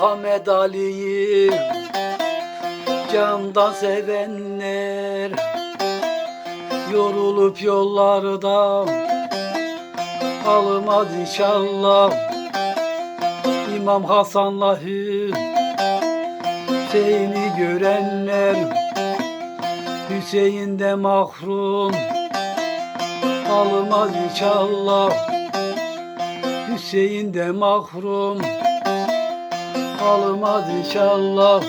Muhammed Ali'yi candan sevenler Yorulup yollarda almaz inşallah. İmam Hasan'la Hüseyin'i görenler Hüseyin'de mahrum almaz inşallah. Hüseyin'de mahrum almaz inşallah.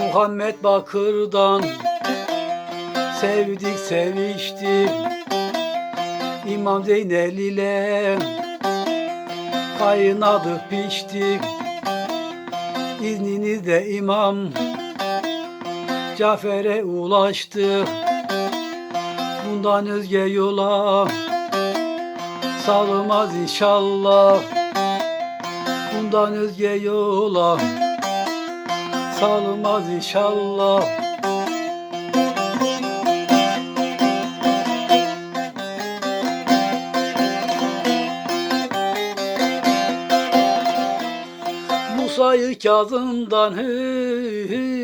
Muhammed Bakır'dan sevdik seviştik. İmam Zeynel ile kaynadık piştik. İzninizle imam Cafer'e ulaştık Bundan özge yola salmaz inşallah. Bundan özge yola salmaz inşallah. Musa'yı Kazım'dan hü, hü,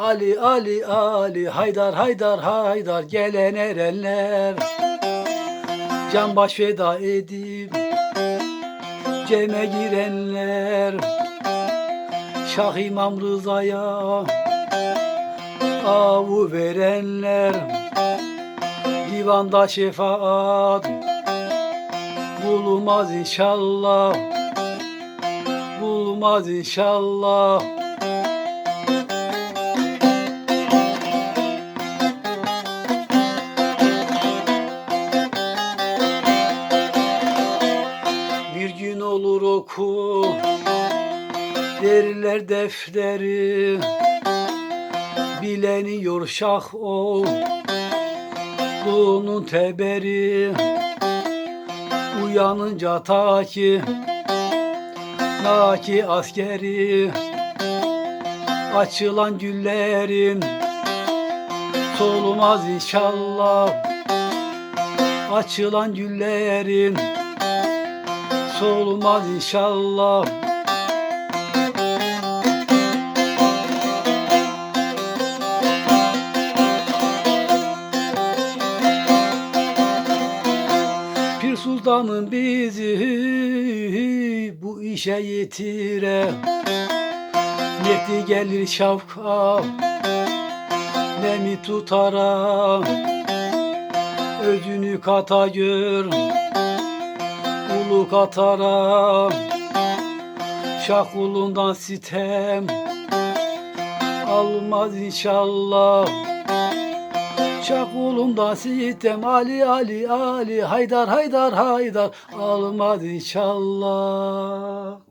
Ali Ali Ali Haydar Haydar Haydar gelen erenler. Can baş feda edip Cem'e girenler. Şah İmam Rıza'ya Avu verenler. Divanda şefaat Bulunmaz inşallah. Bulunmaz inşallah Verirler defteri. Bileniyor şah o. Bunun teberi. Uyanınca ta ki Naki askeri. Açılan güllerin Solmaz inşallah. Açılan güllerin Solmaz inşallah Sultan'ın bizi bu işe yetire. Mehdi gelir şavka Ne mi tutara. Özünü kata gör Ulu katara Şah kulundan sitem Almaz inşallah Şah kulundan sitem Ali Ali Ali. Haydar Haydar Haydar. Almaz inşallah